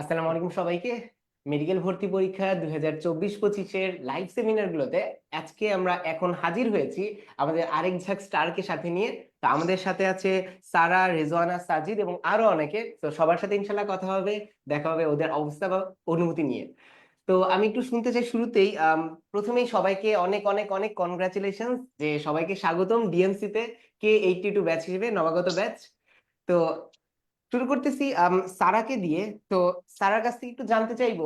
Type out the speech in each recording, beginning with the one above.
আসসালামু আলাইকুম সবাইকে। মেডিকেল ভর্তি পরীক্ষা দুই হাজার চব্বিশ পঁচিশের লাইভ সেমিনার গুলোতে আজকে আমরা এখন হাজির হয়েছি আমাদের আরেক ঝাঁক স্টারকে সাথে নিয়ে। তো আমাদের সাথে আছে সারা, রেজওয়ানা, সাজিদ এবং আরও অনেকে। তো সবার সাথে ইনশাল্লাহ কথা হবে, দেখা হবে ওদের অবস্থা বা অনুভূতি নিয়ে। তো আমি একটু শুনতে চাই শুরুতেই প্রথমেই সবাইকে অনেক অনেক অনেক কনগ্রাচুলেশন যে সবাইকে স্বাগতম ডিএমসি তে কে এইটটি টু ব্যাচ হিসেবে, নবাগত ব্যাচ তো শুরু করতেছি সারাকে দিয়ে। তো সারার কাছ থেকে একটু জানতে চাইব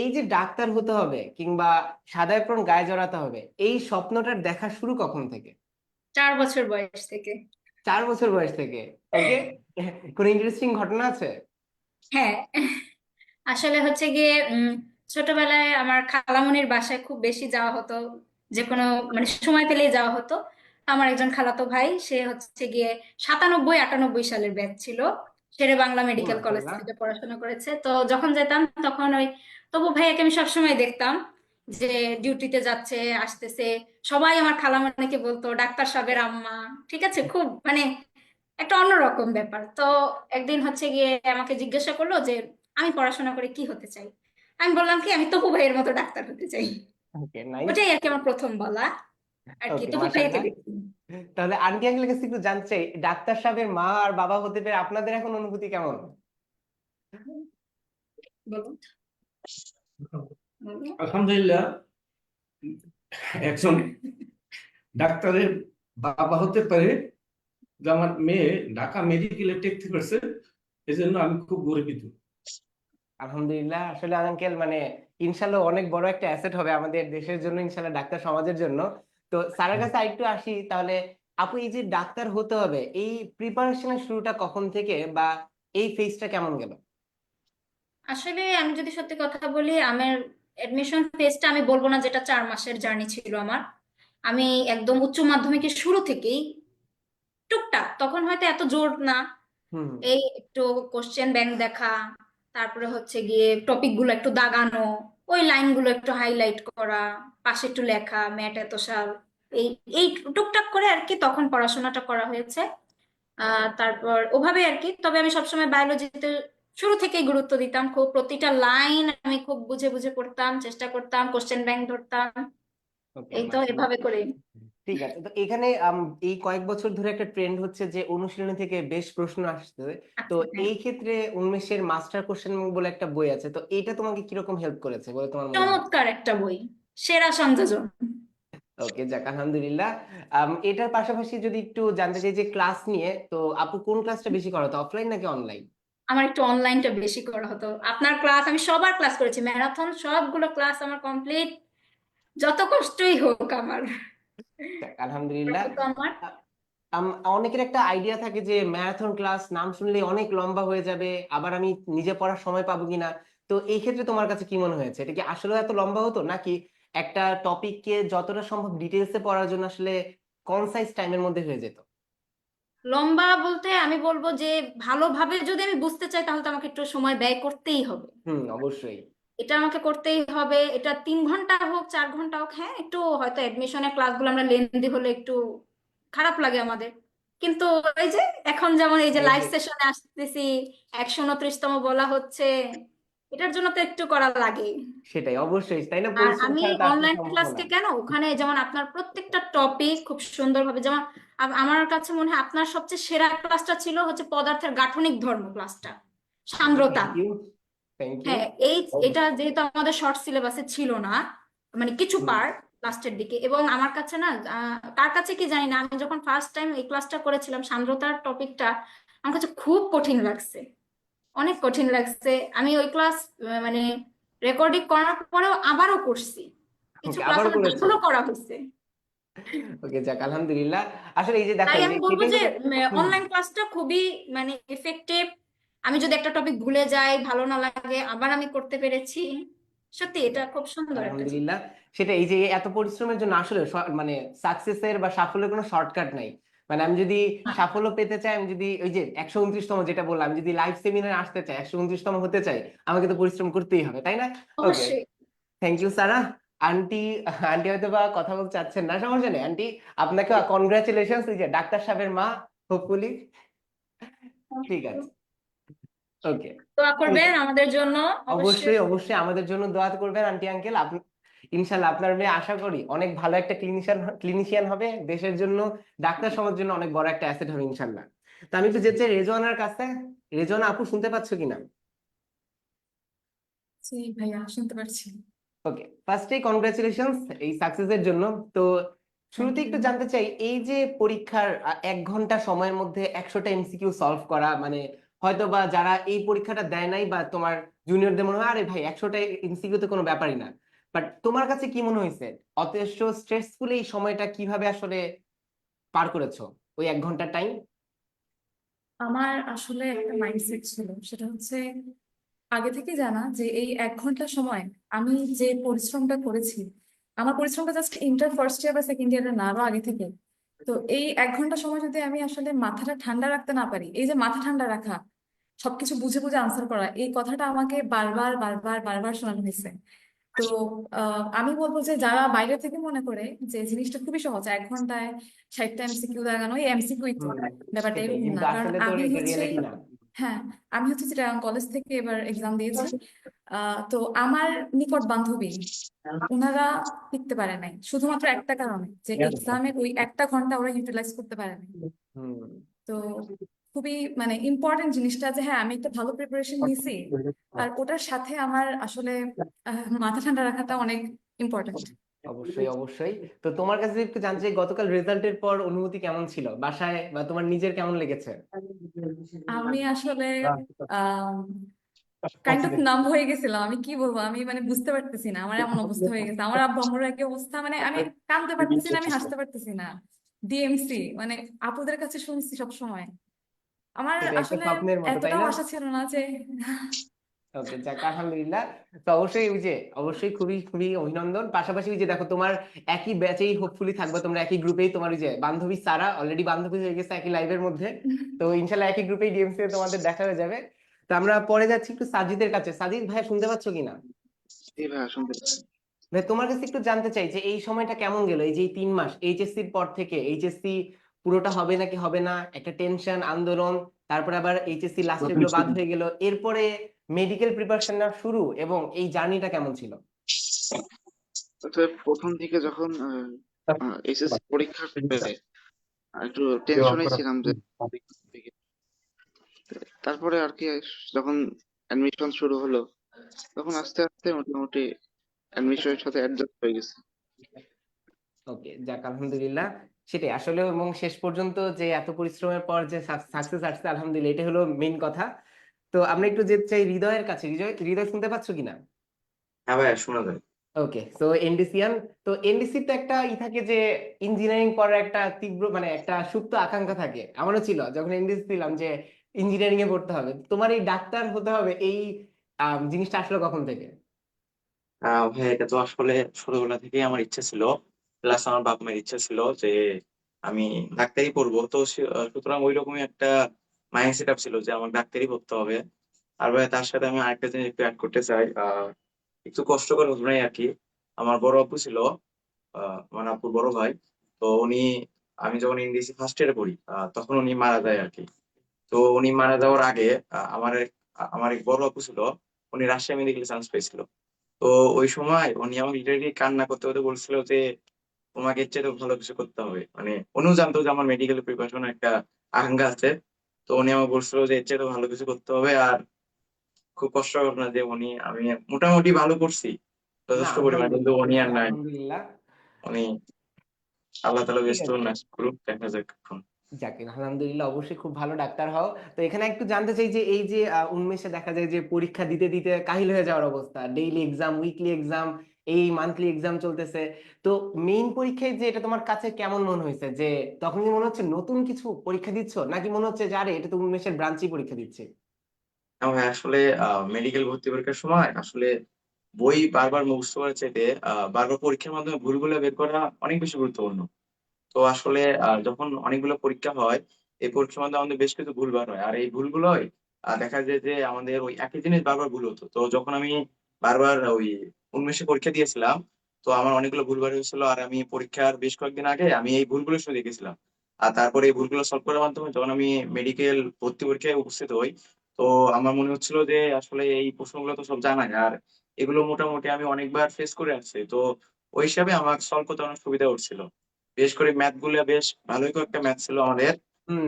এই যে ডাক্তার হতে হবে কিংবা সাদা এপ্রন গায়ে জড়াতে হবে এই স্বপ্নটার দেখা শুরু কখন থেকে? চার বছর বয়স থেকে। চার বছর বয়স থেকে ওকে কোনো ইন্টারেস্টিং ঘটনা আছে? হ্যাঁ আসলে হচ্ছে গিয়ে ছোটবেলায় আমার খালামনির বাসায় খুব বেশি যাওয়া হতো যে কোনো মানে সময় পেলেই যাওয়া হতো। আমার একজন খালাতো ভাই সে হচ্ছে গিয়ে সাতানব্বই আটানব্বই সালের ব্যাচ ছিল। শেরে বাংলা মেডিকেল কলেজ থেকে পড়াশোনা করেছে। তো যখন যেতাম তখন ওই তবু ভাইয়াকে আমি সবসময় দেখতাম যে ডিউটিতে যাচ্ছে আসতেছে। সবাই আমার খালামণিকে বলতো ডাক্তার সাহেবের আম্মা। ঠিক আছে? খুব মানে একটা অন্যরকম ব্যাপার। তো একদিন হচ্ছে গিয়ে আমাকে জিজ্ঞাসা করল যে আমি পড়াশোনা করে কি হতে চাই? আমি বললাম কি আমি তপু ভাইয়ের মতো ডাক্তার হতে চাই। ওটাই আর কি আমার প্রথম বলা। আর কি ভাইয়াকে মাশাআল্লাহ। দেখি তাহলে আন্টি আঙ্কেলের কাছে একটু জানতে চাই ডাক্তার সাহেবের মা আর বাবা হতে পেরে আপনাদের এখন অনুভূতি কেমন। আলহামদুলিল্লাহ একজন ডাক্তারের বাবা হতে পারে যে আমার মেয়ে ঢাকা মেডিকেলে টেকতে পারছে এই জন্য আমি খুব গর্বিত আলহামদুলিল্লাহ আসলে আঙ্কেল মানে ইনশাল্লাহ অনেক বড় একটা অ্যাসেট হবে আমাদের দেশের জন্য ইনশাল্লাহ ডাক্তার সমাজের জন্য তো স্যারের কাছে আরেকটু আসি তাহলে আপু এই যে ডাক্তার হতে হবে এই প্রিপারেশনের শুরুটা কখন থেকে বা এই ফেজটা কেমন গেল? আসলে আমি যদি সত্যি কথা বলি আমার এডমিশন ফেজটা আমি বলব না যেটা চার মাসের জার্নি ছিল আমার। আমি একদম উচ্চ মাধ্যমিকের শুরু থেকেই টুকটাক তখন হয়তো এত জোর না। এই একটু কোশ্চেন ব্যাংক দেখা তারপরে হচ্ছে গিয়ে টপিকগুলো একটু দাগানো ওই লাইনগুলো একটু হাইলাইট করা পাশে একটু লেখা ম্যাট এত সাল এই এই টুকটাক করে আর কি তখন পড়াশোনাটা করা হয়েছে। আহ তারপর ওভাবে আর কি তবে আমি সবসময় বায়োলজিতে শুরু থেকেই গুরুত্ব দিতাম খুব। প্রতিটা লাইন আমি খুব বুঝে বুঝে পড়তাম চেষ্টা করতাম কোশ্চেন ব্যাংক ধরতাম। এই তো এভাবে করে ঠিক আছে। তো এখানে এই কয়েক বছর ধরে একটা ট্রেন্ড হচ্ছে যে অনুশীলনী থেকে বেশ প্রশ্ন আসছে। তো হ্যাঁ। এই ক্ষেত্রে উন্মেষের মাস্টার কোশ্চেন বলে একটা বই আছে। তো এটা তোমাকে কীরকম হেল্প করেছে বলে তোমার চমৎকার একটা বই। সেরা সংযোজন ওকে যাক আলহামদুলিল্লাহ। এটার পাশাপাশি যদি একটু জানতে চাই যে ক্লাস নিয়ে তো আপু কোন ক্লাসটা বেশি করো তো অফলাইন নাকি অনলাইন আমার একটু অনলাইনটা বেশি করা হতো। আপনার ক্লাস আমি সবার ক্লাস করেছি। ম্যারাথন সবগুলো ক্লাস আমার কমপ্লিট যত কষ্টই হোক আমার। আলহামদুলিল্লাহ। অনেকের একটা আইডিয়া থাকে যে ম্যারাথন ক্লাস নাম শুনলে অনেক লম্বা হয়ে যাবে আবার আমি নিজে পড়ার সময় পাবো কিনা। তো এই ক্ষেত্রে তোমার কাছে কি মনে হয়েছে? এটা কি আসলে এত লম্বা হতো? নাকি একটা টপিককে যতটা সম্ভব ডিটেলসে পড়ার জন্য আসলে কনসাইজ টাইমের মধ্যে হয়ে যেত? লম্বা বলতে আমি বলব যে ভালোভাবে যদি আমি বুঝতে চাই তাহলে তো আমাকে একটু সময় ব্যয় করতেই হবে। হুম অবশ্যই। এটা আমাকে করতেই হবে। এটা তিন ঘণ্টা হোক চার ঘণ্টা হোক হ্যাঁ একটু হয়তো এডমিশনের ক্লাসগুলো আমরা লেন্দি হলে একটু খারাপ লাগে আমাদের। কিন্তু এই যে এখন যেমন এই যে লাইভ সেশনে আসতেছি একশো উনত্রিশতম বলা হচ্ছে এটার জন্য তো একটু করা লাগে। সেটাই অবশ্যই তাই না? আর আমি অনলাইন ক্লাসকে কেন ওখানে যেমন আপনার প্রত্যেকটা টপিক খুব সুন্দরভাবে যেমন আমার কাছে মনে হয় আপনার সবচেয়ে সেরা ক্লাসটা ছিল হচ্ছে পদার্থের গাঠনিক ধর্ম ক্লাসটা সান্দ্রতা। থ্যাংক ইউ হ্যাঁ এই এটা যেহেতু আমাদের শর্ট সিলেবাসে ছিল না মানে কিছু। পার্ট লাস্টের দিকে। এবং আমার কাছে না কার কাছে কি জানি না আমি যখন ফার্স্ট টাইম এই ক্লাসটা করেছিলাম সান্দ্রতার টপিকটা আমার কাছে খুব কঠিন লাগছে। অনেক কঠিন লাগছে। আমি ওই ক্লাস মানে রেকর্ডিং করার পরেও আবারও করছি। কিছু ক্লাস আমার করা হয়েছে। ওকে যাক আলহামদুলিল্লাহ। আসলে এই যে দেখো আমি বলব যে অনলাইন ক্লাসটা খুবই মানে এফেক্টিভ আমি যদি একটা টপিক ভুলে যাই ভালো না লাগে আবার আমি করতে পেরেছি সত্যি এটা খুব সুন্দর আলহামদুলিল্লাহ। সেটা এই যে এত পরিশ্রমের জন্য আসলে মানে সাকসেসের বা সাফল্যের কোনো শর্টকাট নাই। মানে আমি যদি সাফল্য পেতে চাই আমি যদি ওই যে একশো উনত্রিশতম যেটা বললাম যদি লাইভ সেমিনারে আসতে চাই একশো উনত্রিশতম হতে চাই আমাকে তো পরিশ্রম করতেই হবে তাই না? Okay thank you Sara aunty aunty হয়তো বা কথা বলতে চাচ্ছেন না সমস্যা নেই আন্টি আপনাকে কনগ্রাচুলেশন যে ডাক্তার সাহেবের মা হোপফুলি ঠিক আছে। ওকে দোয়া করবেন আমাদের জন্য অবশ্যই। অবশ্যই আমাদের জন্য দোয়া করবেন আন্টি আঙ্কেল। আপনি ইনশাল্লাহ আপনার মেয়ে আশা করি অনেক ভালো একটা ক্লিনিশিয়ান ক্লিনিশিয়ান হবে। দেশের জন্য ডাক্তার সমাজের জন্য অনেক বড় একটা অ্যাসেট হবে ইনশাল্লাহ তো আমি একটু যেতে রেজওয়ানার কাছে। রেজওয়ানা আপু শুনতে পাচ্ছ কিনা জি ভাইয়া শুনতে পারছি ওকে ফার্স্টেই কনগ্রাচুলেশনস এই সাকসেসের জন্য। তো শুরুতে একটু জানতে চাই এই যে পরীক্ষার এক ঘণ্টা সময়ের মধ্যে একশোটা এমসিকিউ সলভ করা মানে হয়তো বা যারা এই পরীক্ষাটা দেয় নাই বা তোমার জুনিয়রদের মনে হয়, আরে ভাই, একশোটা এমসিকিউ তো কোনো ব্যাপারই না। বাট তোমার কাছে কি মনে হয়েছে? অতএষ্ট স্ট্রেসফুল এই সময়টা কীভাবে আসলে পার করেছ? ওই এক ঘণ্টার টাইম আমার আসলে একটা মাইন্ডসেট ছিল, সেটা হচ্ছে আগে থেকে জানা যে এই এক ঘণ্টা সময় আমি যে পরিশ্রমটা করেছি, আমার পরিশ্রমটা জাস্ট ইন্টার ফার্স্ট ইয়ার বা সেকেন্ড ইয়ারে না আরও আগে থেকে তো এই এক ঘণ্টা সময় যদি আমি আসলে মাথাটা ঠান্ডা রাখতে না পারি এই যে মাথা ঠান্ডা রাখা সবকিছু বুঝে বুঝে আনসার করা এই কথাটা আমাকে বারবার বারবার বারবার শোনানো হয়েছে। তো আহ, আমি বলব যে যারা বাইরে থেকে মনে করে যে জিনিসটা খুবই সহজ এক ঘন্টায় ষাটটা এমসিকিউ লাগানো এই এমসিকিউ ব্যাপারটা এরকম না। কারণ আমি হচ্ছে হ্যাঁ আমি হচ্ছে চিটাগাং কলেজ থেকে এবার এক্সাম দিয়েছি। আহ, তো আমার নিকট বান্ধবী ওনারা টিকতে পারে নাই। শুধুমাত্র একটা কারণে যে এক্সামের ওই একটা ঘণ্টা ওরা ইউটিলাইজ করতে পারে নাই। তো খুবই মানে ইম্পর্টেন্ট জিনিসটা যে হ্যাঁ আমি একটা ভালো প্রিপারেশন নিছি। আর ওটার সাথে আমার আসলে মাথা ঠান্ডা রাখাটা অনেক ইম্পর্টেন্ট অবশ্যই অবশ্যই। তো তোমার কাছে একটু জানতে চাই গতকাল রেজাল্টের পর অনুভূতি কেমন ছিল? বাসায় বা তোমার নিজের কেমন লেগেছে? আমি আসলে কাইন্ড অফ নাম হয়ে গেছিলাম। আমি কি বলব? আমি মানে বুঝতে পারতেছি না। আমার এমন অবস্থা হয়ে গেছে। আমার আব্বা আম্মুর একই অবস্থা। মানে আমি কাঁদতে পারতেছি না আমি হাসতে পারতেছি না। ডিএমসি মানে আপুদের কাছে শুনছি সব সময় আমার আসলে এতটাও আশা ছিল না যে ওকে যাক আলহামদুলিল্লাহ। তো অবশ্যই ওই যে অবশ্যই খুবই খুবই অভিনন্দন। পাশাপাশি ওই যে দেখো তোমার একই ব্যাচেই হোপফুলি থাকবে তোমরা একই গ্রুপেই তোমার ওই যে বান্ধবী সারা অলরেডি বান্ধবী হয়ে গেছে একই লাইভের মধ্যে। তো ইনশাল্লাহ একই গ্রুপেই ডিএমসি তোমাদের দেখা হয়ে যাবে। তো আমরা পরে যাচ্ছি একটু সাজিদের কাছে। সাজিদ ভাই শুনতে পাচ্ছ কিনা? শুনতে পাচ্ছি। ভাই তোমার কাছে একটু জানতে চাই যে এই সময়টা কেমন গেল? এই যে তিন মাস এইচএসসি এর পর থেকে এইচএসসি পুরোটা হবে নাকি হবে না? একটা টেনশন আন্দোলন তারপরে আবার এইচএসসি লাস্টে গুলো বাদ হয়ে গেল। এরপরে মেডিকেল প্রিপারেশনটা শুরু এবং এই জার্নিটা কেমন ছিল? প্রথম দিকে যখন এসএসসি পরীক্ষা একটু টেনশনে ছিলাম যে তারপরে আর কি যখন অ্যাডমিশন শুরু হলো তখন আস্তে আস্তে মোটামুটি অ্যাডমিশনের সাথে অ্যাডজাস্ট হয়ে গেছে। ওকে যাক আলহামদুলিল্লাহ। সেটাই আসলে এবং শেষ পর্যন্ত যে এত পরিশ্রমের পর যে সাকসেস আসছে আলহামদুলিল্লাহ এটা হলো মেইন কথা। তো আমরা একটু যেতে চাই হৃদয়ের কাছে। হৃদয় হৃদয় শুনতে পাচ্ছ কিনা? হ্যাঁ ভাইয়া শোনা যায়। ওকে তো এনডিসিয়ান তো এনডিসি তো একটা ই থাকে যে ইঞ্জিনিয়ারিং পড়ার একটা তীব্র মানে একটা সুপ্ত আকাঙ্ক্ষা থাকে। আমারও ছিল যখন এনডিসি ছিলাম যে ইঞ্জিনিয়ারিং এ পড়তে হবে। তোমার এই ডাক্তার হতে হবে এই জিনিসটা আসলে কখন থেকে? ভাই এটা তো আসলে ছোটবেলা থেকেই আমার ইচ্ছা ছিল। প্লাস আমার বাপ মায়ের ইচ্ছা ছিল যে আমি ডাক্তারি পড়ব। তো সুতরাং ওই রকমই একটা মাইন্ড সেট আপ ছিল যে আমার ডাক্তারি পড়তে হবে। আর ভাই তার সাথে আমি আরেকটা জিনিস একটু অ্যাড করতে চাই একটু কষ্টকর ঘটনাই আর কি। আমার বড় আপু ছিল মানে আপুর বড় ভাই। তো উনি, আমি যখন ইংরেজি ফার্স্ট ইয়ারে পড়ি তখন উনি মারা যায় আর কি। তো উনি মারা যাওয়ার আগে আমার আমার এক বড় আপু ছিল, উনি রাজশাহী মেডিকেলে চান্স পেয়েছিল তো ওই সময় উনি আমাকে লিটারেলি কান্না করতে করতে বলছিল যে, তোমাকে এর চেয়ে ভালো কিছু করতে হবে। মানে উনিও জানতো যে আমার মেডিকেল প্রিপারেশন একটা আকাঙ্ক্ষা আছে। তো উনি আমাকে বলছিল যে এর চেয়ে ভালো কিছু করতে হবে আর খুব কষ্ট ঘটনা যে উনি আমি মোটামুটি ভালো করছি যথেষ্ট পরিমাণে। কিন্তু উনি আর নাই। উনি আল্লাহ তালা ব্যস্ত না করুক দেখা যাক এখন। যাক আলহামদুলিল্লাহ অবশ্যই খুব ভালো ডাক্তার হও। তো এখানে একটু জানতে চাই যে এই যে উন্মেষে দেখা যায় যে পরীক্ষা দিতে দিতে কাহিল হয়ে যাওয়ার অবস্থা। ডেইলি এক্সাম উইকলি এক্সাম এই মান্থলি এক্সাম চলতেছে। তো মেইন পরীক্ষায় যে এটা তোমার কাছে কেমন মনে হয়েছে? যে তখন কি মনে হচ্ছে নতুন কিছু পরীক্ষা দিচ্ছ? নাকি মনে হচ্ছে যে, আরে, এটা তো উন্মেষের ব্রাঞ্চই পরীক্ষা দিচ্ছে? আসলে মেডিকেল ভর্তি পরীক্ষার সময় আসলে বই বারবার মুখস্থ করার চাইতে বারবার পরীক্ষার মাধ্যমে ভুলগুলো বের করা অনেক বেশি গুরুত্বপূর্ণ। তো আসলে যখন অনেকগুলো পরীক্ষা হয়, এই পরীক্ষার মধ্যে আমাদের বেশ কিছু ভুল বার হয়। আর এই ভুলগুলোই দেখা যায় যে আমাদের ওই একই জিনিস বারবার ভুল হতো। তো যখন আমি বারবার ওই উন্মেষে পরীক্ষা দিয়েছিলাম তো আমার অনেকগুলো ভুল বার হয়েছিল আর আমি পরীক্ষার বেশ কয়েকদিন আগে আমি এই ভুলগুলো শুনে দেখেছিলাম। আর তারপরে এই ভুলগুলো সলভ করার মাধ্যমে যখন আমি মেডিকেল ভর্তি পরীক্ষায় উপস্থিত হই তো আমার মনে হচ্ছিল যে আসলে এই প্রশ্নগুলো তো সব জানাই আর এগুলো মোটামুটি আমি অনেকবার ফেস করে আসছি। তো ওই হিসাবে আমার সলভ করতে অনেক সুবিধা হচ্ছিল। বেশ করে ম্যাথগুলো বেশ ভালোই কয়েকটা ম্যাথ ছিল আমাদের।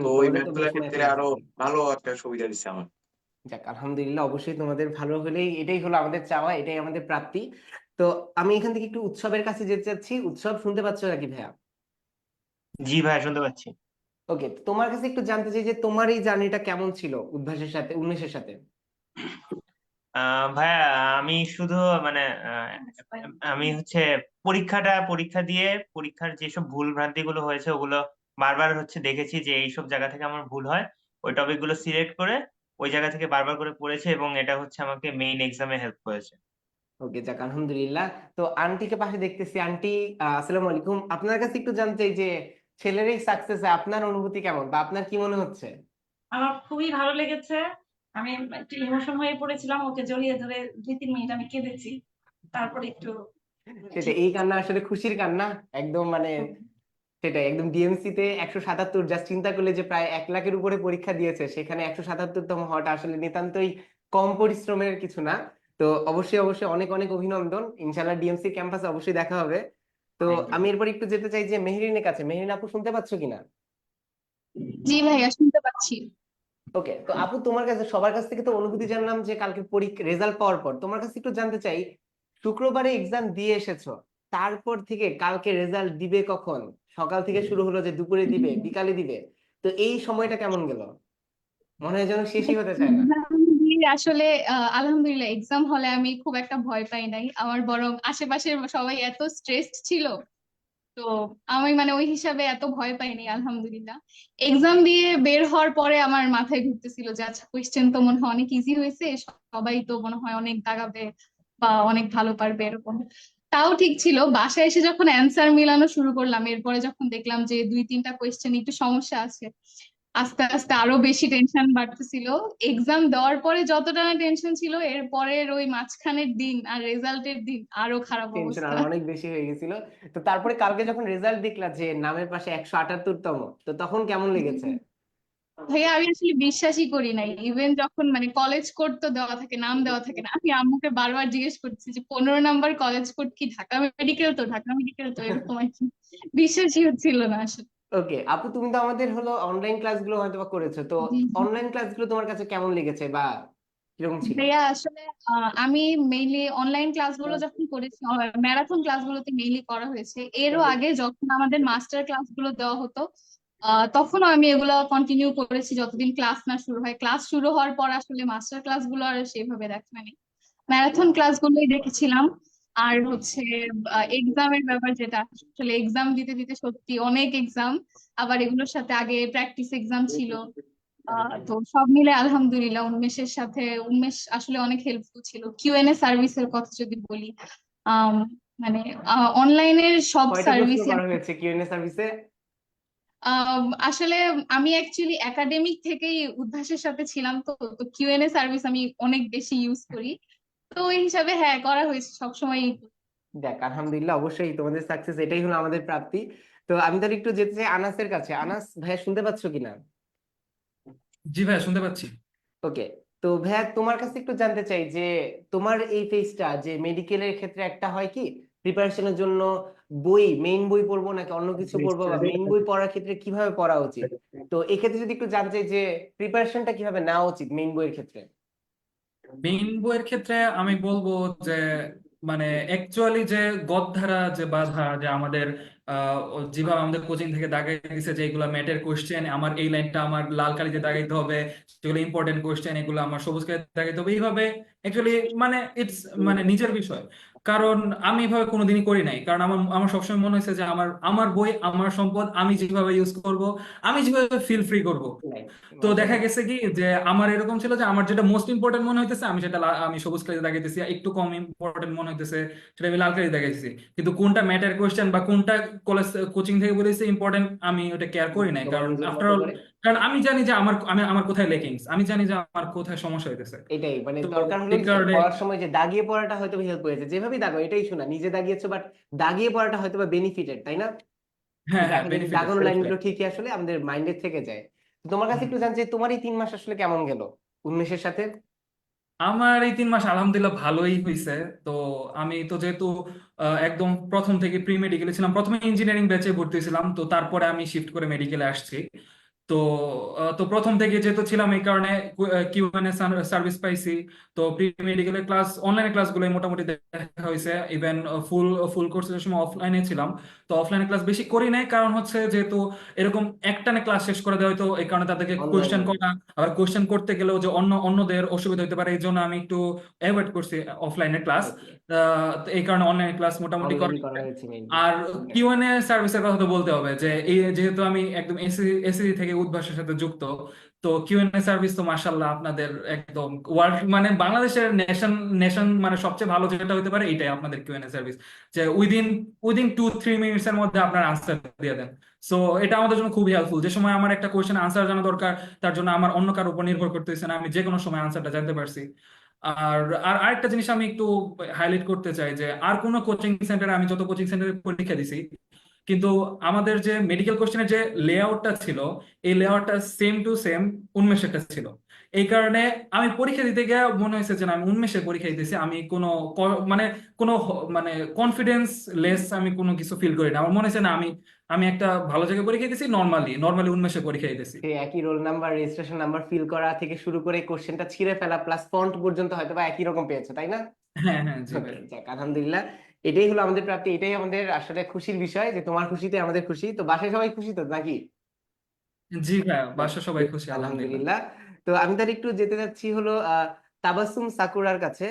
তো ওই ম্যাথগুলোর ক্ষেত্রে আরও ভালো একটা সুবিধা দিচ্ছে আমার। যাক আলহামদুলিল্লাহ অবশ্যই তোমাদের ভালো হলেই এটাই হলো আমাদের চাওয়া এটাই আমাদের প্রাপ্তি। তো আমি এখান থেকে একটু উৎসবের কাছে যেতে চাচ্ছি। উৎসব শুনতে পাচ্ছ নাকি ভাইয়া? জি ভাইয়া শুনতে পাচ্ছি। ওকে তোমার কাছে একটু জানতে চাই যে তোমার এই জার্নিটা কেমন ছিল উদ্ভাসের সাথে উন্মেষের সাথে? ভাইয়া আমি শুধু মানে আমি হচ্ছে পরীক্ষাটা পরীক্ষা দিয়ে পরীক্ষার যেসব ভুল ভ্রান্তি গুলো হয়েছে ওগুলো বারবার হচ্ছে দেখেছি যে এইসব জায়গা থেকে আমার ভুল হয়। ওই টপিকগুলো সিলেক্ট করে ওই জায়গা থেকে বারবার করে পড়েছে এবং এটা হচ্ছে আমাকে মেইন এক্সামে হেল্প করেছে। ওকে যাক আলহামদুলিল্লাহ। তো আন্টিকে পাশে দেখতেছি। আন্টি আসসালামু আলাইকুম। আপনার কাছে একটু জানতে চাই যে ছেলের এই সাকসেসে আপনার অনুভূতি কেমন বা আপনার কি মনে হচ্ছে? আমার খুবই ভালো লেগেছে। আমি একটু ইমোশন হয়ে পড়েছিলাম ওকে জড়িয়ে ধরে দুই তিন মিনিট আমি কেঁদেছি। তারপরে একটু সেটা এই কান্না আসলে খুশির কান্না। একদম মানে সেটাই একদম ডিএমসি তে একশো সাতাত্তর জাস্ট চিন্তা করলে যে প্রায় এক লাখের উপরে পরীক্ষা দিয়েছে সেখানে একশো সাতাত্তরতম হওয়াটা আসলে নিতান্তই কম পরিশ্রমের কিছু না। তো অবশ্যই অবশ্যই অনেক অনেক অভিনন্দন। ইনশাল্লাহ ডিএমসি ক্যাম্পাসে অবশ্যই দেখা হবে। তো আমি এরপর একটু যেতে চাই যে মেহরিনের কাছে। মেহরিন আপু শুনতে পাচ্ছ কিনা? জি ভাইয়া শুনতে পাচ্ছি। ওকে তো আপু তোমার কাছে সবার কাছ থেকে তো অনুভূতি জানলাম যে কালকে পরীক্ষা রেজাল্ট পাওয়ার পর। তোমার কাছে একটু জানতে চাই শুক্রবারে এক্সাম দিয়ে এসেছ তারপর থেকে কালকে রেজাল্ট দিবে কখন? সকাল থেকে শুরু হলো যে দুপুরে দিবে বিকালে দিবে। তো এই সময়টা কেমন গেল? মনে হয় যেন শেষই হতে চায় না। আসলে আলহামদুলিল্লাহ এক্সাম হলে আমি খুব একটা ভয় পাই নাই। আমার বরং আশেপাশের সবাই এত স্ট্রেসড ছিল। তো আমি মানে ওই হিসাবে এত ভয় পাইনি আলহামদুলিল্লাহ। এক্সাম দিয়ে বের হওয়ার পরে আমার মাথায় ঘুরতেছিল যে আচ্ছা কোয়েশ্চেন তো মনে হয় অনেক ইজি হয়েছে। সবাই তো মনে হয় অনেক দাগাবে বা অনেক ভালো পারবে এরকম। তাও ঠিক ছিল। বাসায় এসে যখন অ্যান্সার মিলানো শুরু করলাম এরপরে যখন দেখলাম যে দুই তিনটা কোয়েশ্চেন একটু সমস্যা আছে আস্তে আস্তে আরও বেশি টেনশন বাড়তেছিল। এক্সাম দেওয়ার পরে যতটা না টেনশন ছিল এর পরের ওই মাঝখানের দিন আর রেজাল্টের দিন আরও খারাপ টেনশন আরও অনেক বেশি হয়ে গেছিল। তো তারপরে কালকে যখন রেজাল্ট দেখলা যে নামের পাশে একশো আটাত্তর তম তো তখন কেমন লেগেছে? ভাইয়া আমি আসলে বিশ্বাসই করি নাই। ইভেন যখন মানে কলেজ কোড তো দেওয়া থাকে নাম দেওয়া থাকে না আমি আম্মুকে বারবার জিজ্ঞেস করছি যে পনেরো নাম্বার কলেজ কোড কি ঢাকা মেডিকেল তো? ঢাকা মেডিকেল তো? এরকম আর কি। বিশ্বাসই হচ্ছিল না আসলে। ওকে আপু তুমি তো আমাদের হলো অনলাইন ক্লাসগুলো হয়তো বা করেছ তো। অনলাইন ক্লাসগুলো তোমার কাছে কেমন লেগেছে বা কীরকম ছিল? ভাইয়া আসলে আমি মেইনলি অনলাইন ক্লাসগুলো যখন করেছি ম্যারাথন ক্লাসগুলোতে মেইনলি করা হয়েছে। এরও আগে যখন আমাদের মাস্টার ক্লাসগুলো দেওয়া হতো আহ, তখনও আমি এগুলো কন্টিনিউ করেছি যতদিন ক্লাস না শুরু হয়। ক্লাস শুরু হওয়ার পর আসলে মাস্টার ক্লাসগুলো আর সেভাবে দেখা হয়নি ম্যারাথন ক্লাসগুলোই দেখেছিলাম। আর হচ্ছে এক্সামের ব্যাপার যেটা আসলে এক্সাম দিতে দিতে সত্যি অনেক এক্সাম আবার এগুলোর সাথে আগে প্র্যাকটিস এক্সাম ছিল। তো সব মিলে আলহামদুলিল্লাহ উন্মেষের সাথে উন্মেষ আসলে অনেক হেল্পফুল ছিল। কিউএনএ সার্ভিসের কথা যদি বলি মানে অনলাইনের সব সার্ভিস কিউএনএ সার্ভিসে আসলে আমি অ্যাকচুয়ালি একাডেমিক থেকেই উদ্ভাসের সাথে ছিলাম তো তো কিউএনএ সার্ভিস আমি অনেক বেশি ইউজ করি। তো ওই হিসাবে হ্যাঁ করা হয়েছে সবসময় দেখ আলহামদুলিল্লাহ অবশ্যই তোমাদের সাকসেস এটাই হলো আমাদের প্রাপ্তি। তো আমি তাহলে একটু যেতে চাই আনাসের কাছে। আনাস ভাইয়া শুনতে পাচ্ছ কিনা? জি ভাইয়া শুনতে পাচ্ছি। ওকে তো ভাইয়া তোমার কাছে একটু জানতে চাই যে তোমার এই ফেজটা যে মেডিকেলের ক্ষেত্রে একটা হয় কি? প্রিপারেশনের জন্য বই মেইন বই পড়ব নাকি অন্য কিছু পড়ব? বা মেইন বই পড়ার ক্ষেত্রে কীভাবে পড়া উচিত? তো এক্ষেত্রে যদি একটু জানতে চাই যে প্রিপারেশনটা কীভাবে নেওয়া উচিত মেইন বইয়ের ক্ষেত্রে? মেইন বইয়ের ক্ষেত্রে আমি বলব যে মানে অ্যাকচুয়ালি যে গদ্ধারা যে বাঁধা যে আমাদের আহ, যেভাবে আমাদের কোচিং থেকে দাগাই দিছে যে এগুলা ম্যাটের কোশ্চেন আমার এই লাইনটা আমার লাল কালিতে দাগাইতে হবে যেগুলো ইম্পর্টেন্ট কোশ্চেন এগুলো আমার সবুজ কালিতে দাগাইতে হবে এইভাবে অ্যাকচুয়ালি মানে ইটস মানে নিজের বিষয়। কারণ আমি এভাবে কোনোদিনই করি নাই। কারণ আমার আমার সবসময় মনে হয়েছে যে আমার আমার বই আমার সম্পদ আমি যেভাবে ইউজ করব আমি যেভাবে ফিল ফ্রি করব। তো দেখা গেছে কি যে আমার এরকম ছিল যে আমার যেটা মোস্ট ইম্পর্টেন্ট মনে হইতেছে আমি সেটা আমি সবুজ কালিতে দেখাইতেছি একটু কম ইম্পর্টেন্ট মনে হইতেছে সেটা আমি লাল কালিতে দাগাইতেছি কিন্তু কোনটা ম্যাটার কোয়েশ্চেন বা কোনটা কলেজ কোচিং থেকে বলেছে ইম্পর্টেন্ট আমি ওটা কেয়ার করি নাই। কারণ আফটার অল কারণ আমি জানি যে আমার আমি আমার কোথায় লেকিংস আমি জানি যে আমার কোথায় সমস্যা হইতেছে। এটাই মানে দরকার হলো পড়ার সময় যে দাগিয়ে পড়াটা হয়তো হেল্প হয়েছে যেভাবেই দাগো এটাই শোনা নিজে দাগিয়েছো বাট দাগিয়ে পড়াটা হয়তো বা বেনিফিটেড তাই না? হ্যাঁ হ্যাঁ বেনিফিট দাগানো লাইনগুলো ঠিকই আসলে আমাদের মাইন্ডে থেকে যায়। তোমার কাছে একটু চাই তোমার এই তিন মাস আসলে কেমন গেল? উন্মেষের সাথে? আমার এই তিন মাস আলহামদুলিল্লাহ ভালোই হয়েছে তো আমি তো যেহেতু একদম প্রথম থেকে প্রি মেডিকেলে ছিলাম প্রথমে ইঞ্জিনিয়ারিং ব্যাচে ভর্তি ছিলাম তো তারপরে আমি শিফট করে মেডিকেলে আসছি। তো তো প্রথম থেকে যেহেতু ছিলাম এই কারণে কিউএনএ সার্ভিস পাইছি। তো প্রি মেডিকেলের ক্লাস অনলাইন ক্লাসগুলো মোটামুটি দেখা হয়েছে ইভেন ফুল ফুল কোর্সের সময় অফলাইনে ছিলাম। তো অফলাইনে ক্লাস বেশি করি নাই কারণ হচ্ছে যেহেতু এরকম একটানে ক্লাস শেষ করে দেওয়া হয়তো এই কারণে তাদেরকে কোয়েশ্চেন করা আবার কোয়েশ্চেন করতে গেলেও যে অন্য অন্যদের অসুবিধা হতে পারে এই জন্য আমি একটু অ্যাভয়েড করছি অফলাইনে ক্লাস এই কারণে অনলাইন ক্লাস মোটামুটি করা আর কিউএনএ সার্ভিসের কথা তো বলতে হবে যে এই যেহেতু আমি একদম এসি থেকে উদ্ভাসের সাথে যুক্ত তো কিউএনএ সার্ভিস তো মাশাল্লাহ আপনাদের একদম ওয়ার্ল্ড মানে বাংলাদেশের নেশন নেশন মানে সবচেয়ে ভালো যেটা হতে পারে এটাই আপনাদের কিউএনএ সার্ভিস যে within within two three minutes এর মধ্যে আপনার আনসার দিয়ে দেন। সো এটা আমাদের জন্য খুবই হেল্পফুল যে সময় আমার একটা কোয়েশ্চেন আনসার জানা দরকার, তার জন্য আমার অন্য কারোর উপর নির্ভর করতে হচ্ছে না, আমি যে কোনো সময় আনসারটা জানতে পারছি। আর আর আরেকটা জিনিস আমি একটু হাইলাইট করতে চাই, যে আর কোনো কোচিং সেন্টারে আমি যত কোচিং সেন্টারে পরীক্ষা দিছি, কিন্তু আমাদের যে মেডিকেল কোশ্চেনের যে লেআউটটা ছিল, এই লেআউটটা সেম টু সেম উন্মেষেরটা ছিল। এই কারণে আমি পরীক্ষা দিতে গিয়ে মনে হয়েছে যে আমি উন্মেষে পরীক্ষা দিতেছি আমি কোনো মানে কোনো মানে কনফিডেন্স লেস আমি কোনো কিছু ফিল করি না। আমার মনে হয়েছে না আমি আমি একটা ভালো জায়গায় পরীক্ষা দিতেছি নর্মালি নর্মালি উন্মেষে পরীক্ষা দিতেছি। একই roll number registration number fill করা থেকে শুরু করে কোশ্চেনটা ছিঁড়ে ফেলা প্লাস ফন্ট পর্যন্ত হয়তো বা একই রকম পেয়েছে তাই না? হ্যাঁ হ্যাঁ জি ভাই। যাক আলহামদুলিল্লাহ। এটাই হলো আমাদের প্রাপ্তি এটাই আমাদের আসলে খুশির বিষয় যে তোমার খুশিতে আমাদের খুশি। তো বাসায় সবাই খুশি তো নাকি? জি ভাই বাসা সবাই খুশি আলহামদুলিল্লাহ। তো আমি তার একটু যেতে যাচ্ছি হলো আহ তাবাসসুম সাকুরার কাছে।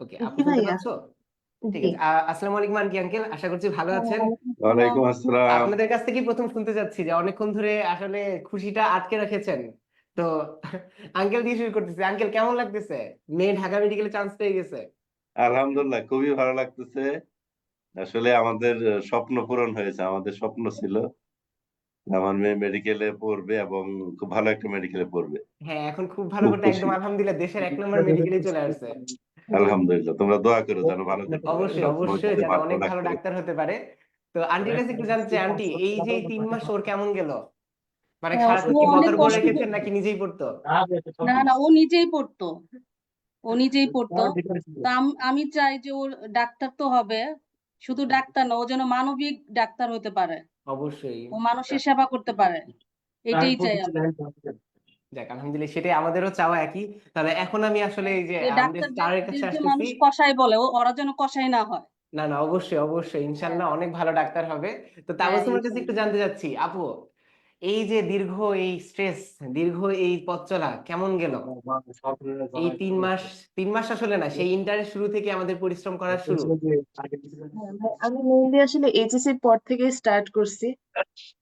ওকে আপু জি শুনতে ঠিক আছে। আসসালামু আলাইকুম আন্টি আঙ্কেল আশা করছি ভালো আছেন। ওয়ালাইকুম আসসালাম। আপনাদের কাছ থেকে প্রথম শুনতে চাচ্ছি যে অনেকক্ষণ ধরে আসলে খুশিটা আটকে রেখেছেন। তো আঙ্কেল দিয়ে শুরু করতেছি। আঙ্কেল কেমন লাগতেছে? মেয়ে ঢাকা মেডিকেলে চান্স পেয়ে গেছে। আলহামদুলিল্লাহ খুবই ভালো লাগতেছে। আসলে আমাদের স্বপ্ন পূরণ হয়েছে আমাদের স্বপ্ন ছিল আমার মেয়ে মেডিকেলে পড়বে এবং খুব ভালো একটা মেডিকেলে পড়বে। হ্যাঁ এখন খুব ভালো করতে একদম আলহামদুলিল্লাহ দেশের এক নম্বর মেডিকেলে চলে আসছে। আলহামদুলিল্লাহ তোমরা দোয়া করো যেন ভালো অবশ্যই অবশ্যই যেন অনেক ভালো ডাক্তার হতে পারে। তো আন্টির কাছে একটু জানতে চাই আন্টি এই যে তিন মাস ওর কেমন গেল? মানে হ্যাঁ, কি অনেক বলে রেখেছেন নাকি নিজেই পড়তো? না না ও নিজেই পড়তো। ও নিজেই পড়তো। তো আমি চাই যে ওর ডাক্তার তো হবে। শুধু ডাক্তার না ও যেন মানবিক ডাক্তার হতে পারে। অবশ্যই। ও মানুষের সেবা করতে পারে। এটাই চাই দেখ আলহামদুলিল্লাহ সেটাই আমাদেরও চাওয়া একই। তাহলে এখন আমি আসলে এই যে আমাদের স্টারের কাছে আসছি মানুষ কষাই বলে ও- ওরা যেন কষাই না হয়। না না অবশ্যই অবশ্যই। ইনশাআল্লাহ অনেক ভালো ডাক্তার হবে। তো তাবাসসুমের কাছে একটু জানতে চাচ্ছি। আপু এই যে দীর্ঘ এই স্ট্রেস দীর্ঘ এই পথ চলা কেমন গেল? এই তিন মাস তিন মাস আসলে না সেই ইন্টারের শুরু থেকে আমাদের পরিশ্রম করা শুরু। হ্যাঁ, আমি মেইনলি আসলে এইচএসসি পর থেকে স্টার্ট করছি।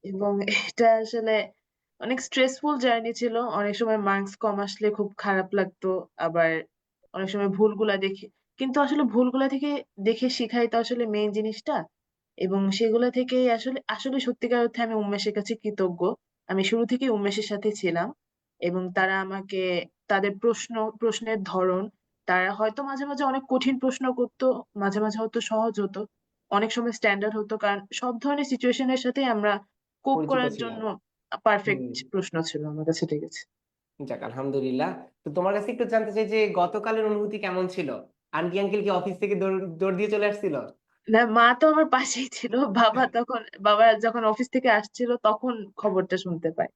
এবং এটা আসলে অনেক স্ট্রেসফুল জার্নি ছিল। অনেক সময় মার্কস কম আসলে খুব খারাপ লাগতো। আবার অনেক সময় ভুলগুলা দেখে কিন্তু আসলে ভুলগুলা থেকে দেখে শেখাই তো আসলে মেইন জিনিসটা। এবং সেগুলো থেকেই আসলে আসলে সত্যিকার অর্থে আমি উন্মেষের কাছে কৃতজ্ঞ। আমি শুরু থেকেই উন্মেষের সাথে ছিলাম এবং তারা আমাকে তাদের প্রশ্ন প্রশ্নের ধরন তারা হয়তো মাঝে মাঝে অনেক কঠিন প্রশ্ন করতো মাঝে মাঝে হয়তো সহজ হতো অনেক সময় স্ট্যান্ডার্ড হতো কারণ সব ধরনের সিচুয়েশনের সাথে আমরা কোপ করার জন্য পারফেক্ট প্রশ্ন ছিল আমার কাছে ঠিক আছে। যাক আলহামদুলিল্লাহ। তো তোমার কাছে একটু জানতে চাই যে গতকালের অনুভূতি কেমন ছিল? আন্টি আঙ্কেল কি অফিস থেকে দৌড় দৌড় দিয়ে চলে আসছিল? না মা তো আমার পাশেই ছিল। বাবা তখন বাবা যখন অফিস থেকে আসছিল তখন খবরটা শুনতে পায়।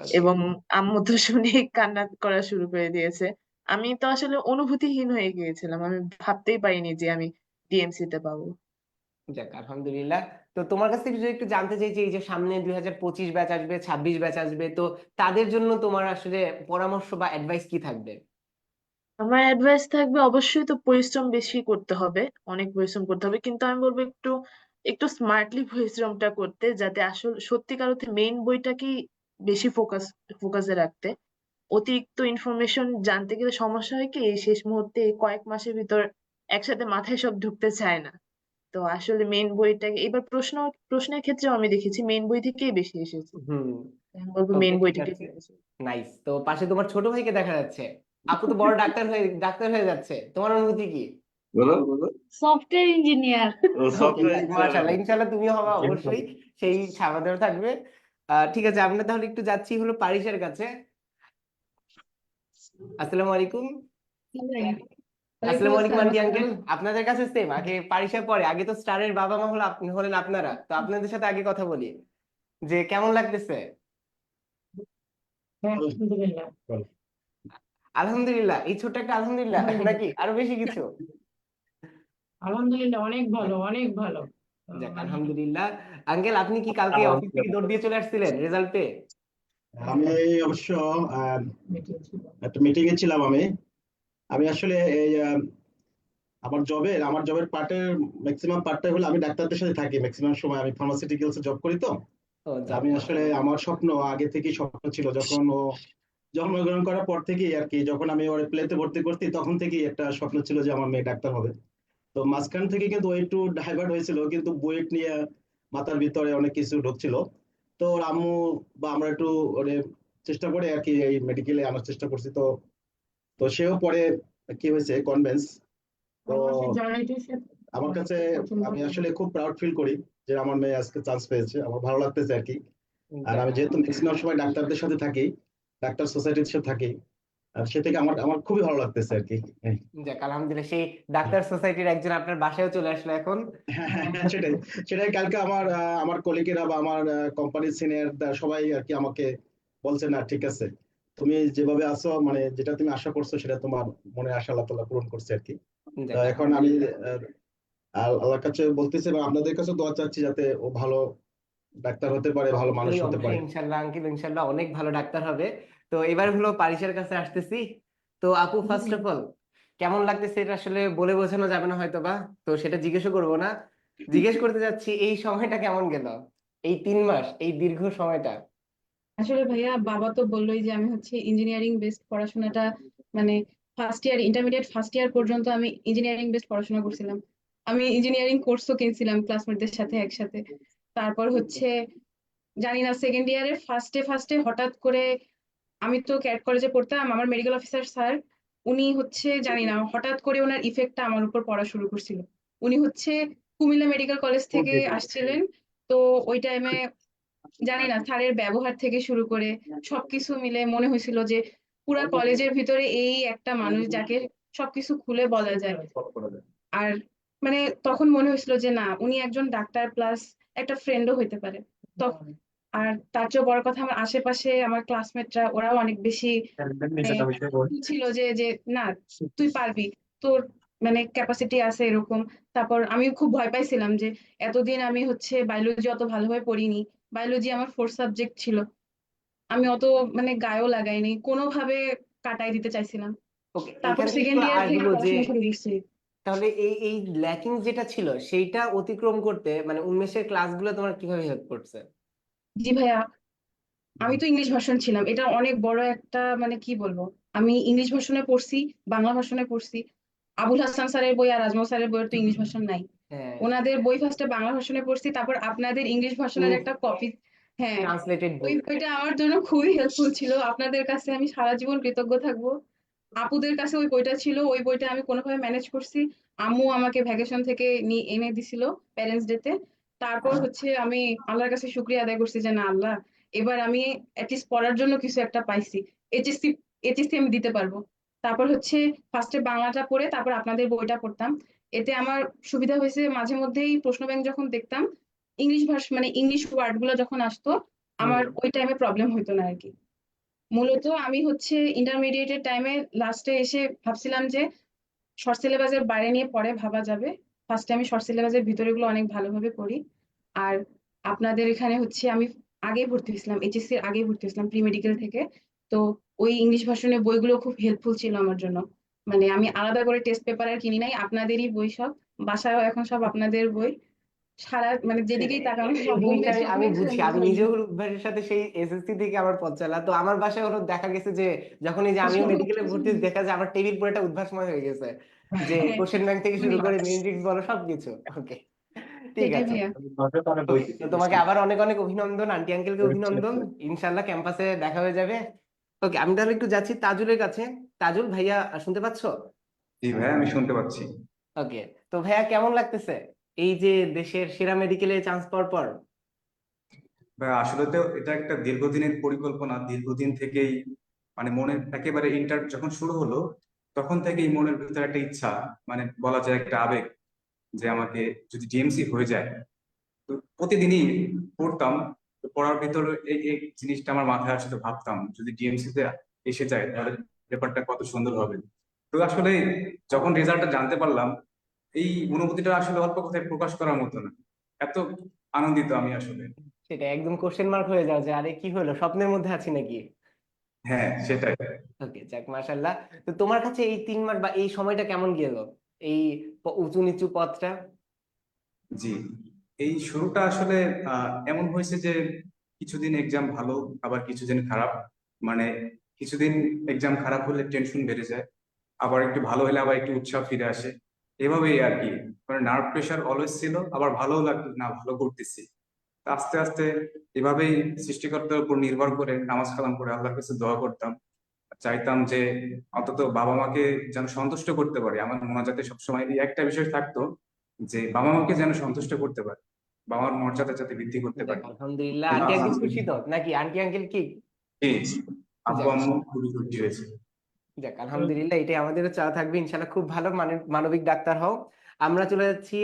এবং আম্মু তো শুনেই কান্না করা শুরু করে দিয়েছে। আমি তো আসলে অনুভূতিহীন হয়ে গিয়েছিলাম। আমি ভাবতেই পারিনি যে আমি ডিএমসি তে পাবো। যাক আলহামদুলিল্লাহ। তো তোমার কাছ থেকে যদি একটু জানতে চাইছি এই যে সামনে দুই হাজার পঁচিশ ব্যাচ আসবে ছাব্বিশ ব্যাচ আসবে তো তাদের জন্য তোমার আসলে পরামর্শ বা অ্যাডভাইস কি থাকবে? আমার অ্যাডভাইস থাকবে অবশ্যই তো পরিশ্রম বেশি করতে হবে অনেক পরিশ্রম করতে হবে। কিন্তু আমি বলব একটু একটু স্মার্টলি পরিশ্রমটা করতে যাতে আসল সত্যিকার অর্থে মেইন বইটাকেই বেশি ফোকাস ফোকাসে রাখতে। অতিরিক্ত ইনফরমেশন জানতে গেলে সমস্যা হয় কি এই শেষ মুহূর্তে এই কয়েক মাসের ভিতর একসাথে মাথায় সব ঢুকতে চায় না। তো আসলে মেইন বইটাকে এবার প্রশ্ন প্রশ্নের ক্ষেত্রেও আমি দেখেছি মেইন বই থেকেই বেশি এসেছে। হুম। বলব মেইন ঠিক বইটাকে আছে নাইস তো পাশে তোমার ছোট ভাইকে দেখা যাচ্ছে। আপু তো বড় ডাক্তার হয়ে ডাক্তার হয়ে যাচ্ছে। তোমার অনুভূতি কি? বলো বলো। সফটওয়্যার ইঞ্জিনিয়ার সফটওয়্যার মাশাআল্লাহ ইনশাআল্লাহ তুমি হবা অবশ্যই। সেই সামনে থাকবে। ঠিক আছে আমরা তাহলে একটু যাচ্ছি হলো পারিসের কাছে। আসসালামু আলাইকুম। আসসালামু আলাইকুম আন্টি আঙ্কেল আপনাদের কাছে সেম আগে পারিসা পরে। আগে তো স্টারের বাবা মা হলো আপনি হলেন আপনারা। তো আপনাদের সাথে আগে কথা বলি। যে কেমন লাগতেছে? আলহামদুলিল্লাহ এই ছোট্ট একটা আলহামদুলিল্লাহ নাকি? আরও বেশি কিছু? আলহামদুলিল্লাহ অনেক ভালো অনেক ভালো। যাক আলহামদুলিল্লাহ। আঙ্কেল আপনি কি কালকে অফিস থেকে দৌড় দিয়ে চলে আসছিলেন রেজাল্ট পেয়ে? আমি অবশ্য একটা মিটিং এ ছিলাম আমি। আমি আসলে এই আহ, আমার জবের আমার জবের পার্টের ম্যাক্সিমাম পার্টটাই হলো আমি ডাক্তারদের সাথে থাকি। ম্যাক্সিমাম সময় আমি ফার্মাসিউটিক্যালসে জব করি তো। আমি আসলে আমার স্বপ্ন আগে থেকেই স্বপ্ন ছিল যখন ও জন্মগ্রহণ করার পর থেকেই আর কি যখন আমি ওর প্লেতে ভর্তি করছি তখন থেকেই একটা স্বপ্ন ছিল যে আমার মেয়ে ডাক্তার হবে। তো মাঝখান থেকে কিন্তু একটু ডাইভার্ট হয়েছিল কিন্তু বুয়েট নিয়ে মাথার ভিতরে অনেক কিছু ঢুকছিল। তো ওর আম্মু বা আমরা একটু ওরে চেষ্টা করে আর কি এই মেডিকেলে আনার চেষ্টা করছি। তো তো সেও পরে কি হয়েছে কনভেন্স তো আমার কাছে আমি আসলে খুব প্রাউড ফিল করি যে আমার মেয়ে আজকে চান্স পেয়েছে আমার ভালো লাগতেছে আর কি। আর আমি যেহেতু ম্যাক্সিমাম সময় ডাক্তারদের সাথে থাকি ডাক্তার সোসাইটির সাথে থাকি আর সে থেকে আমার আমার খুবই ভালো লাগতেছে আর কি। যাক আলহামদুলিল্লাহ সেই ডাক্তার সোসাইটির একজন আপনার বাসায়ও চলে আসলো এখন। হ্যাঁ, সেটাই। সেটাই কালকে আমার আমার কলিগেরা বা আমার কোম্পানির সিনিয়র সবাই আর কি আমাকে বলছে না ঠিক আছে। তুমি যেভাবে আছো মানে যেটা তুমি আশা করছ সেটা তোমার মনে আশা আল্লাহ তাআলা পূরণ করছে আর কি। এখন আমি আল- আল্লাহর কাছে বলতেছি এবং আপনাদের কাছে দোয়া চাচ্ছি যাতে ও ভালো ডাক্তার হতে পারে ভালো মানুষ হতে পারে। ইনশাল্লাহ আঙ্কেল ইনশাল্লাহ অনেক ভালো ডাক্তার হবে। তো এবার হলো পারিসের কাছে আসতেছি। তো আপু ফার্স্ট অফ অল কেমন লাগতেছে? এটা আসলে বলে বোঝানো যাবে না হয়তো বা তো সেটা জিজ্ঞেসও করব না। জিজ্ঞেস করতে যাচ্ছি এই সময়টা কেমন গেল? এই তিন মাস এই দীর্ঘ সময়টা? আসলে ভাইয়া বাবা তো বললোই যে আমি হচ্ছে ইঞ্জিনিয়ারিং বেসড পড়াশোনাটা মানে first year intermediate first year পর্যন্ত আমি ইঞ্জিনিয়ারিং বেসড পড়াশোনা করছিলাম। আমি ইঞ্জিনিয়ারিং কোর্সও কিনছিলাম ক্লাসমেটদের সাথে একসাথে। তারপর হচ্ছে জানি না সেকেন্ড ইয়ারের ফার্স্টে ফার্স্টে হঠাৎ করে আমি তো ক্যাট কলেজে পড়তাম আমার মেডিকেল অফিসার স্যার উনি হচ্ছে জানি না হঠাৎ করে ওনার ইফেক্টটা আমার উপর পড়া শুরু করছিল। উনি হচ্ছে কুমিল্লা মেডিকেল কলেজ থেকে আসছিলেন। তো ওই টাইমে জানি না স্যারের ব্যবহার থেকে শুরু করে সবকিছু মিলে মনে হয়েছিল যে পুরা কলেজের ভিতরে এই একটা মানুষ যাকে সবকিছু খুলে বলা যায়। আর মানে তখন মনে হয়েছিল যে না উনি একজন ডাক্তার প্লাস একটা ফ্রেন্ডও হইতে পারে। তখন আর তার চেয়েও বড় কথা আমার আশেপাশে আমার ক্লাসমেটরা ওরাও অনেক বেশি মানে ছিল যে যে না তুই পারবি। তোর মানে ক্যাপাসিটি আছে এরকম। তারপর আমি খুব ভয় পাইছিলাম যে এতদিন আমি হচ্ছে বায়োলজি অত ভালোভাবে পড়িনি। বায়োলজি আমার ফোর্থ সাবজেক্ট ছিল। আমি অত মানে গায়েও লাগাইনি। কোনোভাবে কাটাই দিতে চাইছিলাম। তারপর সেকেন্ড ইয়ার থেকে পড়াশোনা শুরু তাহলে এই এই ল্যাকিং যেটা ছিল সেইটা অতিক্রম করতে মানে উন্মেষের ক্লাসগুলো তোমার কীভাবে হেল্প করছে? জি ভাইয়া আমি তো ইংলিশ ভার্সন ছিলাম। এটা অনেক বড় একটা মানে কি বলব? আমি ইংলিশ ভার্সনে পড়ছি বাংলা ভার্সনে পড়ছি। আবুল হাসান স্যারের বই আর আজমল স্যারের বইয়ের তো ইংলিশ ভার্সন নাই। হ্যাঁ। ওনাদের বই ফার্স্টে বাংলা ভার্সনে পড়ছি তারপর আপনাদের ইংলিশ ভার্সনের একটা কপি হ্যাঁ ট্রান্সলেটেড ওই বইটা আমার জন্য খুবই হেল্পফুল ছিল। আপনাদের কাছে আমি সারা জীবন কৃতজ্ঞ থাকব। আপুদের কাছে ওই বইটা ছিল ওই বইটা আমি কোনোভাবে ম্যানেজ করছি। আম্মু আমাকে ভ্যাকেশন থেকে নিয়ে এনে দিছিল প্যারেন্টস ডেতে তারপর হচ্ছে আমি আল্লাহর কাছে শুক্রিয়া আদায় করছি যে না আল্লাহ এবার আমি অ্যাটলিস্ট পড়ার জন্য কিছু একটা পাইছি। এইচএসসি এইচএসসি আমি দিতে পারব। তারপর হচ্ছে ফার্স্টে বাংলাটা পড়ে তারপর আপনাদের বইটা পড়তাম। এতে আমার সুবিধা হয়েছে মাঝে মধ্যেই প্রশ্ন ব্যাংক যখন দেখতাম ইংলিশ ভার্স মানে ইংলিশ ওয়ার্ডগুলো যখন আসতো আমার ওই টাইমে প্রবলেম হতো না আর কি। মূলত আমি হচ্ছে ইন্টারমিডিয়েটের টাইমে লাস্টে এসে ভাবছিলাম যে শর্ট সিলেবাসের বাইরে নিয়ে পরে ভাবা যাবে। ফার্স্টে আমি শর্ট সিলেবাসের ভিতরে গুলো অনেক ভালোভাবে পড়ি। আর আপনাদের এখানে হচ্ছে আমি আগে ভর্তি হয়েছিলাম এইচএসসি এর আগে ভর্তি হয়েছিলাম প্রি মেডিকেল থেকে। তো ওই ইংলিশ ভার্সনের বইগুলো খুব হেল্পফুল ছিল আমার জন্য। মানে আমি আলাদা করে টেস্ট পেপার আর কিনি নাই, আপনাদেরই বই সব। বাসায়ও এখন সব আপনাদের বই। সারা মানে যেদিকেই তাকানো জিনিসটা উন্মেষ আমি বুঝি আমি। নিজেও অভ্যাসের সাথে সেই এসএসসি থেকে আমার পথ চলা। তো আমার বাসায় হলো দেখা গেছে যে যখন এই যে আমিও মেডিকেলে ভর্তি হয়েছি, দেখা যায় আমার টেবিল পুরোটা উদ্ভাসময় হয়ে গেছে যে হ্যাঁ, কোশ্চেন ব্যাংক থেকে শুরু করে মেট্রিক্স বলো সবকিছু। ওকে ঠিক আছে। তো তোমাকে আবার অনেক অনেক অভিনন্দন আন্টি আঙ্কেলকে অভিনন্দন। ইনশাল্লাহ ক্যাম্পাসে দেখা হয়ে যাবে। ওকে আমি তাহলে একটু যাচ্ছি তাজুলের কাছে। তাজুল ভাইয়া শুনতে পাচ্ছো? জি ভাই আমি শুনতে পাচ্ছি। ওকে তো ভাইয়া কেমন লাগতেছে? এই যে দেশের সেরা মেডিকেলে চান্স পাওয়ার পর? আসলে তো এটা একটা দীর্ঘদিনের পরিকল্পনা। দীর্ঘদিন থেকেই মানে মনের একেবারে ইন্টার যখন শুরু হলো, তখন থেকেই মনের ভিতরে একটা ইচ্ছা মানে বলা যায় একটা আবেগ যে আমাকে যদি ডিএমসি হয়ে যায়, তো প্রতিদিনই পড়তাম পড়ার ভিতরে এই এই জিনিসটা আমার মাথায় আসলে ভাবতাম, যদি ডিএমসি তে এসে যায়, তাহলে ব্যাপারটা কত সুন্দর হবে। তো আসলে যখন রেজাল্টটা জানতে পারলাম এই অনুভূতিটা আসলে অল্প কথায় প্রকাশ করার মতো না। এত আনন্দিত আমি আসলে। সেটা একদম কোশ্চেন মার্ক হয়ে যাও যে আরে কি হলো? স্বপ্নের মধ্যে আছি নাকি? হ্যাঁ সেটাই। ওকে যাক মাশাল্লাহ তো তোমার কাছে এই তিন মাস বা এই সময়টা কেমন গেল? এই উঁচু নিচু পথটা? জি এই শুরুটা আসলে এমন হয়েছে যে কিছুদিন এক্সাম ভালো আবার কিছুদিন খারাপ। মানে কিছুদিন এক্সাম খারাপ হলে টেনশন বেড়ে যায়। আবার একটু ভালো হলে আবার একটু উৎসাহ ফিরে আসে। এভাবেই আর কি মানে নার্ভ প্রেশার অলওয়েজ ছিল আবার ভালোও লাগতো না ভালো করতেছি। আস্তে আস্তে এভাবেই সৃষ্টিকর্তার উপর নির্ভর করে নামাজ কালাম করে আল্লাহর কাছে দোয়া করতাম। চাইতাম যে অন্তত বাবা মাকে যেন সন্তুষ্ট করতে পারি। আমার মোনাজাতে সবসময় একটা বিষয় থাকতো যে বাবা মাকে যেন সন্তুষ্ট করতে পারি। বাবার মর্যাদা যাতে বৃদ্ধি করতে পারি। আলহামদুলিল্লাহ আন্টি আঙ্কেল খুশি তো? নাকি আন্টি আঙ্কেল কি? জি আব্বু আম্মু খুবই খুশি হয়েছে। যাক আলহামদুলিল্লাহ এটাই আমাদেরও চাওয়া থাকবে। ইনশাল্লাহ খুব ভালো মানে মানবিক ডাক্তার হও। আমরা চলে যাচ্ছি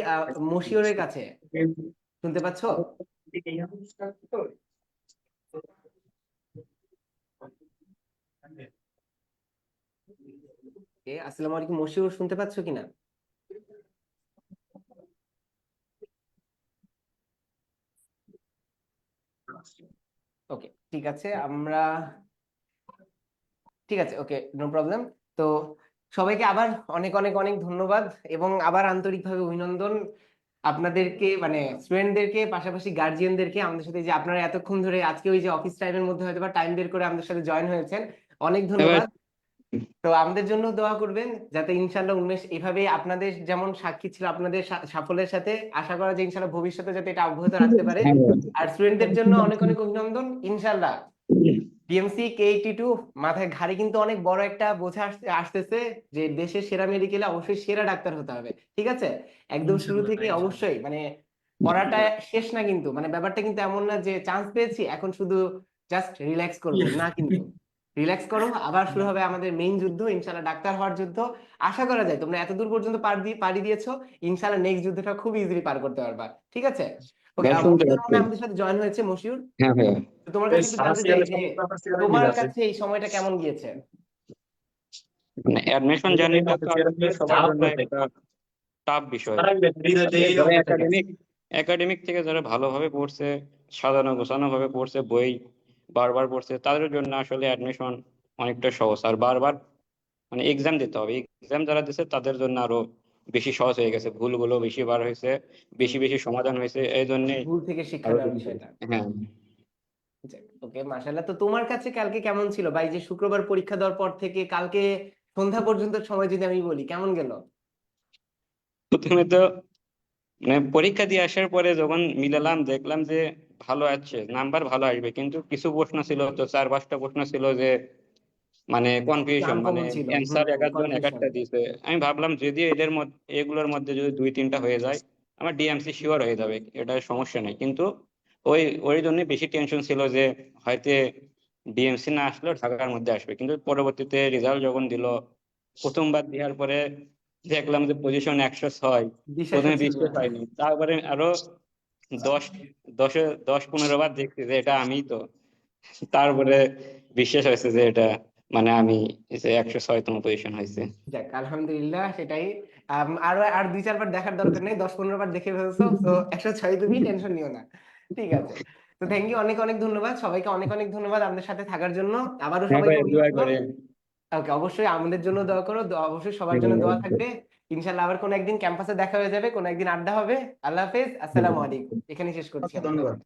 মশিউরের কাছে। শুনতে পাচ্ছ? আসসালামু আলাইকুম মশিউর শুনতে পাচ্ছ কিনা? ওকে ঠিক আছে আমরা ঠিক আছে ওকে নো প্রবলেম তো সবাইকে আবার অনেক অনেক অনেক ধন্যবাদ এবং আবার আন্তরিকভাবে অভিনন্দন আপনাদেরকে মানে স্টুডেন্টদেরকে পাশাপাশি গার্জিয়ানদেরকে আমাদের সাথে যে আপনারা এতক্ষণ ধরে আজকে ওই যে অফিস টাইমের মধ্যে হয়তো বা টাইম বের করে আমাদের সাথে জয়েন হয়েছেন। অনেক ধন্যবাদ। তো আমাদের জন্য দোয়া করবেন যাতে ইনশাল্লাহ উন্মেষ এভাবে আপনাদের যেমন সাক্ষী ছিল আপনাদের সাফল্যের সাথে আশা করা যে ইনশাল্লাহ ভবিষ্যতে যাতে এটা অব্যাহত রাখতে পারে। আর স্টুডেন্টদের জন্য অনেক অনেক অভিনন্দন। ইনশাল্লাহ ডিএমসি কে এইটি টু মাথায় ঘাড়ে কিন্তু অনেক বড় একটা বোঝা আসতে আসতেছে যে দেশের সেরা মেডিকেলে অবশ্যই সেরা ডাক্তার হতে হবে ঠিক আছে? একদম শুরু থেকে অবশ্যই মানে পড়াটা শেষ না কিন্তু মানে ব্যাপারটা কিন্তু এমন না যে চান্স পেয়েছি এখন শুধু জাস্ট রিল্যাক্স করব না কিন্তু। রিল্যাক্স করো আবার শুরু হবে আমাদের মেইন যুদ্ধ ইনশাল্লাহ ডাক্তার হওয়ার যুদ্ধ। আশা করা যায় তোমরা এতদূর পর্যন্ত পার দিয়ে পাড়ি দিয়েছ ইনশাল্লাহ নেক্সট যুদ্ধটা খুব ইজিলি পার করতে পারবা ঠিক আছে? ওকে হ্যাঁ, শুনতে পাচ্ছি। আমাদের সাথে জয়েন হয়েছে মশিউর। হ্যাঁ ভাইয়া তোমার কাছে একটু জানতে চাই যে তোমার কাছে এই সময়টা কেমন গিয়েছে? মানে অ্যাডমিশন জার্নিটা তো আসলে সবার জন্য একটা টাফ বিষয়। একাডেমিক একাডেমিক থেকে যারা ভালোভাবে পড়ছে সাজানো গোছানো ভাবে পড়ছে বই বারবার পড়ছে তাদের জন্য আসলে অ্যাডমিশন অনেকটা সহজ। আর বারবার মানে এক্সাম দিতে হবে। এক্সাম যারা দিচ্ছে তাদের জন্য আরও বেশি সহজ হয়ে গেছে ভুলগুলো বেশি বার হয়েছে বেশি বেশি সমাধান হয়েছে এই জন্য ভুল থেকে শিক্ষা নেওয়ার বিষয়টা। হ্যাঁ। ওকে মাশাআল্লাহ। তো তোমার কাছে কালকে কেমন ছিল? ভাই যে শুক্রবার পরীক্ষা দেওয়ার পর থেকে কালকে সন্ধ্যা পর্যন্ত সময় যদি আমি বলি কেমন গেল? প্রথমে তো মানে পরীক্ষা দিয়ে আসার পরে যখন মিলালাম দেখলাম যে ভালো আছে নাম্বার ভালো আসবে কিন্তু কিছু প্রশ্ন ছিল তো চার পাঁচটা প্রশ্ন ছিল যে মানে কনফিউশন মানে অ্যান্সার এক একজন এক একটা। দিয়েছে আমি ভাবলাম যদি এদের মধ্যে এগুলোর মধ্যে যদি দুই তিনটা হয়ে যায় আমার ডিএমসি শিওর হয়ে যাবে এটা সমস্যা নেই। কিন্তু ওই ওই জন্য বেশি টেনশন ছিল যে হয়তো ডিএমসি না আসলেও ঢাকার মধ্যে আসবে। কিন্তু পরবর্তীতে রেজাল্ট যখন দিল প্রথমবার দেওয়ার পরে দেখলাম যে পজিশন একশো ছয় প্রথমে হচ্ছিল বিশ্বাস না। হয়নি তারপরে আরও দশ দশে দশ পনেরো বার দেখছি যে এটা আমি তো। তারপরে বিশ্বাস হয়েছে যে এটা মানে আমি যে একশো ছয়তম পজিশন হয়েছে। যাক আলহামদুলিল্লাহ সেটাই। আরও আর দুই চারবার দেখার দরকার নেই দশ পনেরো বার দেখে ফেলছো তো একশো ছয় তুমি টেনশন নিও না। ঠিক আছে। তো থ্যাংক ইউ অনেক অনেক ধন্যবাদ। সবাইকে অনেক অনেক ধন্যবাদ আমাদের সাথে থাকার জন্য। আবারও হ্যাঁ করে ওকে অবশ্যই আমাদের জন্য দোয়া করো অবশ্যই সবার জন্য দোয়া থাকবে। ইনশাল্লাহ আবার কোনো একদিন ক্যাম্পাসে দেখা হয়ে যাবে কোনো একদিন আড্ডা হবে। আল্লাহ হাফেজ আসসালামু আলাইকুম। এখানে শেষ করছি ধন্যবাদ।